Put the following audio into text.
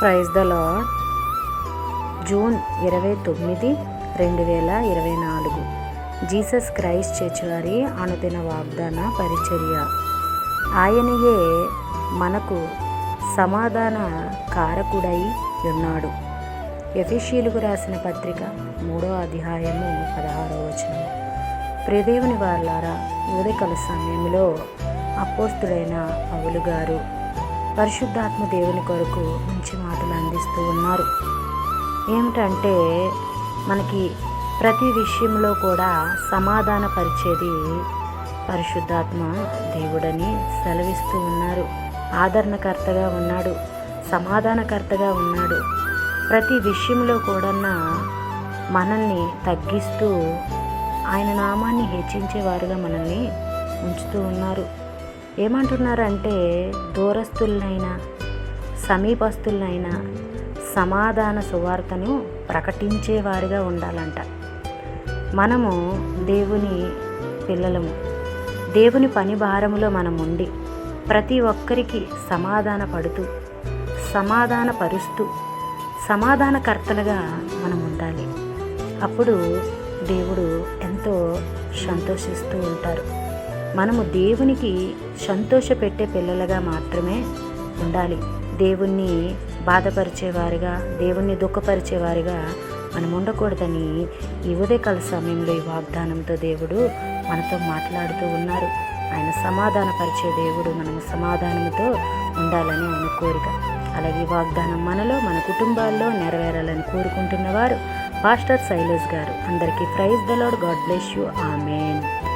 Praise the lord June ఇరవై తొమ్మిది రెండు వేల ఇరవై నాలుగు. జీసస్ క్రైస్ట్ చర్చ్ వారి అనుదిన వాగ్దాన పరిచర్య. ఆయనయే మనకు సమాధాన కారకుడై ఉన్నాడు. ఎఫిషియలుకు రాసిన పత్రిక మూడో అధ్యాయము పదహారో వచనం. ప్రియదేవుని వాళ్ళారా ఉదయకాల సమయంలో అపోస్తుడైన పౌలు గారు పరిశుద్ధాత్మ దేవుని కొరకు మంచి మాటలు అందిస్తూ ఉన్నారు. ఏమిటంటే మనకి ప్రతి విషయంలో కూడా సమాధానపరిచేది పరిశుద్ధాత్మ దేవుడని సెలవిస్తూ ఉన్నారు. ఆదరణకర్తగా ఉన్నాడు సమాధానకర్తగా ఉన్నాడు. ప్రతి విషయంలో కూడా మనల్ని తగ్గిస్తూ ఆయన నామాన్ని హెచ్చించేవారుగా మనల్ని ఉంచుతూ ఉన్నారు. ఏమంటున్నారంటే దూరస్తులనైనా సమీపస్తులనైనా సమాధాన సువార్తను ప్రకటించేవారిగా ఉండాలంట. మనము దేవుని పిల్లలము. దేవుని పని భారములో మనం ఉండి ప్రతి ఒక్కరికి సమాధాన పడుతూ సమాధాన పరుస్తూ సమాధానకర్తలుగా మనం ఉండాలి అప్పుడు దేవుడు ఎంతో సంతోషిస్తూ ఉంటారు. మనము దేవునికి సంతోషపెట్టే పిల్లలుగా మాత్రమే ఉండాలి. దేవుణ్ణి బాధపరిచేవారిగా దేవుణ్ణి దుఃఖపరిచేవారిగా మనం ఉండకూడదని ఈ ఉదయకాల సమయంలో ఈ వాగ్దానంతో దేవుడు మనతో మాట్లాడుతూ ఉన్నారు. ఆయన సమాధానపరిచే దేవుడు మనము సమాధానంతో ఉండాలని ఆయన కోరిక. అలాగే ఈ వాగ్దానం మనలో మన కుటుంబాల్లో నెరవేరాలని కోరుకుంటున్నవారు పాస్టర్ శైలేష్ గారు. అందరికీ praise the Lord God bless you. Amen.